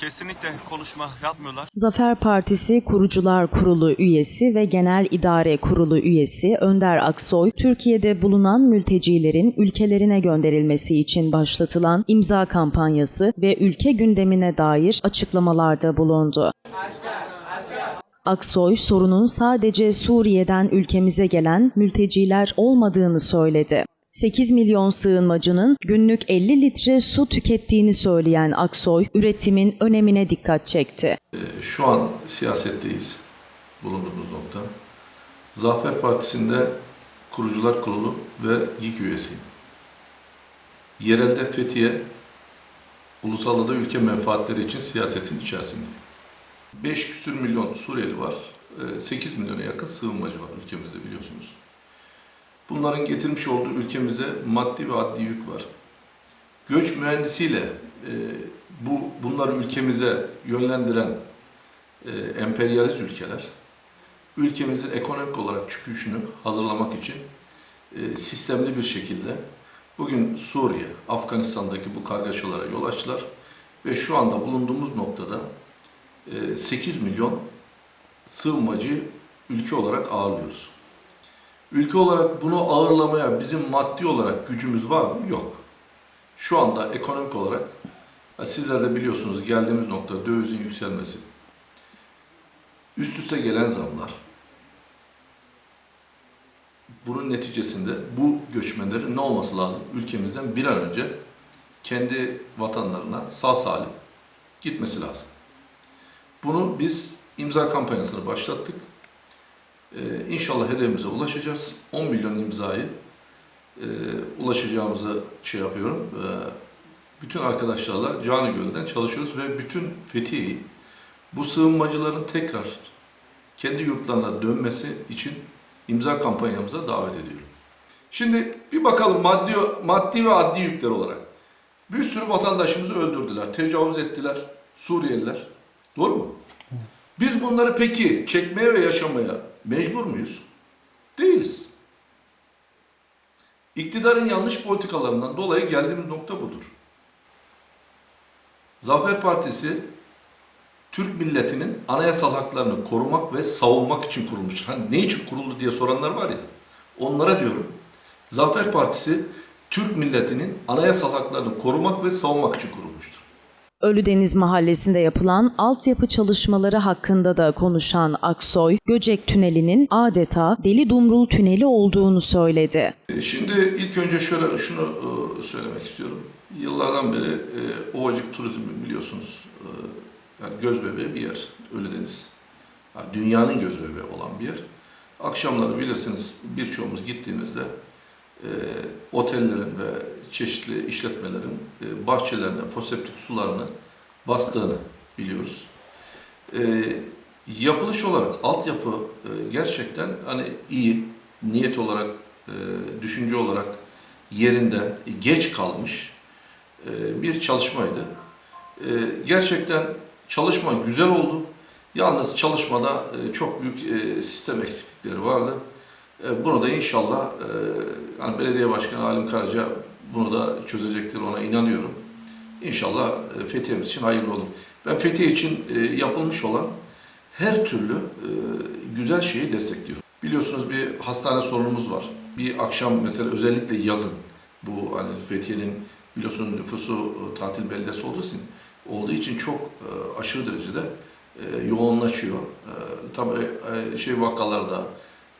kesinlikle konuşma yapmıyorlar. Zafer Partisi Kurucular Kurulu üyesi ve Genel İdare Kurulu üyesi Önder Aksoy, Türkiye'de bulunan mültecilerin ülkelerine gönderilmesi için başlatılan imza kampanyası ve ülke gündemine dair açıklamalarda bulundu. Aksoy, sorunun sadece Suriye'den ülkemize gelen mülteciler olmadığını söyledi. 8 milyon sığınmacının günlük 50 litre su tükettiğini söyleyen Aksoy, üretimin önemine dikkat çekti. Şu an siyasetteyiz bulunduğumuz nokta. Zafer Partisi'nde Kurucular Kurulu ve GİK üyesiyim. Yerelde Fethiye, ulusalda da ülke menfaatleri için siyasetin içerisindeyim. 5 küsür milyon Suriyeli var, 8 milyona yakın sığınmacı var ülkemizde biliyorsunuz. Bunların getirmiş olduğu ülkemize maddi ve adli yük var. Göç mühendisiyle e, bu bunları ülkemize yönlendiren e, emperyalist ülkeler ülkemizin ekonomik olarak çöküşünü hazırlamak için e, sistemli bir şekilde bugün Suriye, Afganistan'daki bu kargaşalara yol açtılar ve şu anda bulunduğumuz noktada e, 8 milyon sığınmacı ülke olarak ağırlıyoruz. Ülke olarak bunu ağırlamaya bizim maddi olarak gücümüz var mı? Yok. Şu anda ekonomik olarak sizler de biliyorsunuz geldiğimiz nokta dövizin yükselmesi, üst üste gelen zamlar, bunun neticesinde bu göçmenlerin ne olması lazım? Ülkemizden bir an önce kendi vatanlarına sağ salim gitmesi lazım. Bunu biz imza kampanyasını başlattık. Ee, inşallah hedefimize ulaşacağız. 10 milyon imzayı e, ulaşacağımızı şey yapıyorum. Ee, bütün arkadaşlarla canı gölden çalışıyoruz ve bütün Fethiye'yi bu sığınmacıların tekrar kendi yurtlarına dönmesi için imza kampanyamıza davet ediyorum. Şimdi bir bakalım maddi, maddi ve adli yükler olarak. Bir sürü vatandaşımızı öldürdüler, tecavüz ettiler Suriyeliler. Doğru mu? Biz bunları peki çekmeye ve yaşamaya mecbur muyuz? Değiliz. İktidarın yanlış politikalarından dolayı geldiğimiz nokta budur. Zafer Partisi Türk milletinin anayasal haklarını korumak ve savunmak için kurulmuştur. Hani ne için kuruldu diye soranlar var ya. Onlara diyorum. Zafer Partisi Türk milletinin anayasal haklarını korumak ve savunmak için kurulmuştur. Ölüdeniz Mahallesi'nde yapılan altyapı çalışmaları hakkında da konuşan Aksoy, Göcek Tüneli'nin adeta Deli Dumrul Tüneli olduğunu söyledi. E, Şimdi ilk önce şöyle şunu e, söylemek istiyorum. Yıllardan beri e, Ovacık turizmi biliyorsunuz yani göz bebeği bir yer Ölüdeniz. Yani dünyanın göz bebeği olan bir yer. Akşamları bilirsiniz birçoğumuz gittiğimizde e, otellerin ve çeşitli işletmelerin e, bahçelerine foseptik sularını bastığını biliyoruz. E, yapılış olarak altyapı e, gerçekten hani iyi, niyet olarak, e, düşünce olarak yerinde geç kalmış e, bir çalışmaydı. E, gerçekten çalışma güzel oldu. Yalnız çalışmada e, çok büyük e, sistem eksiklikleri vardı. E, Bunu da inşallah e, yani belediye başkanı Halim Karaca bunu da çözecektir ona inanıyorum. İnşallah e, Fethiye'miz için hayırlı olur. Ben Fethiye için yapılmış olan her türlü güzel şeyi destekliyorum. Biliyorsunuz bir hastane sorunumuz var. Bir akşam mesela özellikle yazın bu hani Fethiye'nin biliyorsunuz nüfusu tatil beldesi olduğu için olduğu için çok aşırı derecede yoğunlaşıyor. Tabii şey vakalarda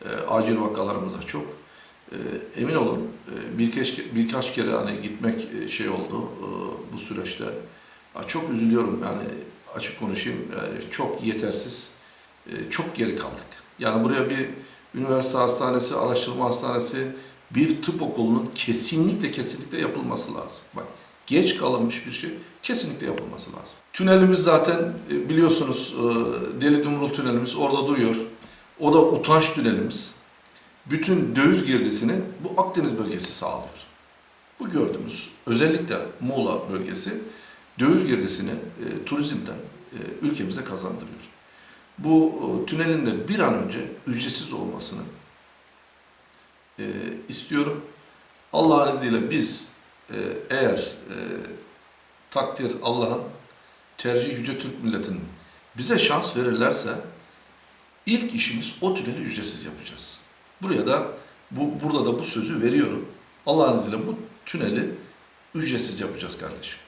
e, acil vakalarımız da çok. E, emin olun e, birkaç birkaç kere hani gitmek e, şey oldu e, bu süreçte. Ya Çok üzülüyorum yani açık konuşayım. E, çok yetersiz. E, çok geri kaldık. Yani buraya bir üniversite hastanesi, araştırma hastanesi, bir tıp okulunun kesinlikle kesinlikle yapılması lazım. Bak geç kalınmış bir şey kesinlikle yapılması lazım. Tünelimiz zaten e, biliyorsunuz e, Deli Dumrul tünelimiz orada duruyor. O da utanç tünelimiz. Bütün döviz girdisini bu Akdeniz bölgesi sağlıyor. Bu gördüğümüz özellikle Muğla bölgesi döviz girdisini e, turizmden e, ülkemize kazandırıyor. Bu e, tünelin de bir an önce ücretsiz olmasını e, istiyorum. Allah'ın izniyle biz e, eğer e, takdir Allah'ın tercih Yüce Türk milletinin bize şans verirlerse ilk işimiz o tüneli ücretsiz yapacağız. Buraya da bu burada da bu sözü veriyorum. Allah'ın izniyle bu tüneli ücretsiz yapacağız kardeşim.